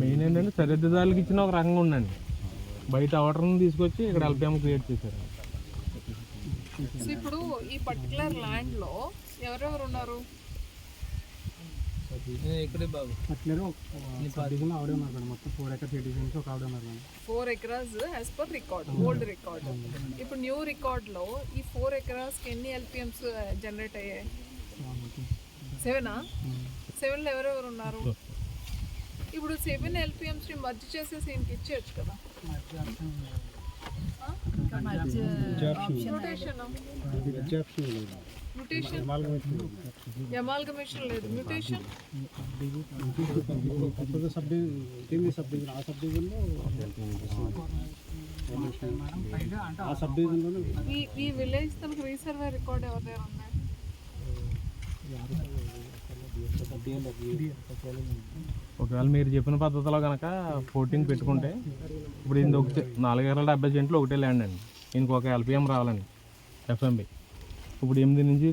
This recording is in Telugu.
మెయిన్ ఏంటంటే సరిహద్దుదారులకు ఇచ్చిన ఒక రకంగా ఉండండి. బయట అవటర్ని తీసుకొచ్చి ఇక్కడ ఎల్పిఎం క్రియేట్ చేశారు. సో ఇప్పుడు ఈ పర్టికులర్ ల్యాండ్లో ఎవరెవరు ఉన్నారు? ఇక్కడే బాబు ఆవిడే ఉన్నారు మేడం. మొత్తం ఫోర్ ఎకర్స్ ఎయిట్ డివిజన్స్ ఒక ఆవిడ ఉన్నారు madam. Four acres as per record old record ఇప్పుడు న్యూ రికార్డ్లో ఈ ఫోర్ ఎకరాస్కి ఎన్ని ఎల్పిఎంస్ జనరేట్ అయ్యాయి? సెవెనా సెవెన్లో ఎవరెవరు ఉన్నారు? ఇప్పుడు సెవెన్ ఎల్పిఎంస్ని మర్జ్ చేసేసి ఈయనకి ఇచ్చేయచ్చు కదా. ఎమాల్గమేషన్ లేదు. మ్యూటేషన్ కొత్తగా సబ్ డివిజన్ సబ్ డివిజన్ ఆ సబ్ డివిజన్లో ఆ సబ్ డివిజన్లోనే ఈ ఈ విలేజ్ తనకు రీసర్వే రికార్డ్ ఎవరి దగ్గర ఉన్నాయి ఒకవేళ మీరు చెప్పిన పద్ధతిలో కనుక ఫోర్టీన్ పెట్టుకుంటే ఇప్పుడు ఇది ఒకటి నాలుగు ఎకరాల డెబ్బై సెంట్లు ఒకటే ల్యాండ్ అండి. ఇంకొక ఎల్పిఎం రావాలండి ఎఫ్ఎంబి ఇప్పుడు ఎనిమిది నుంచి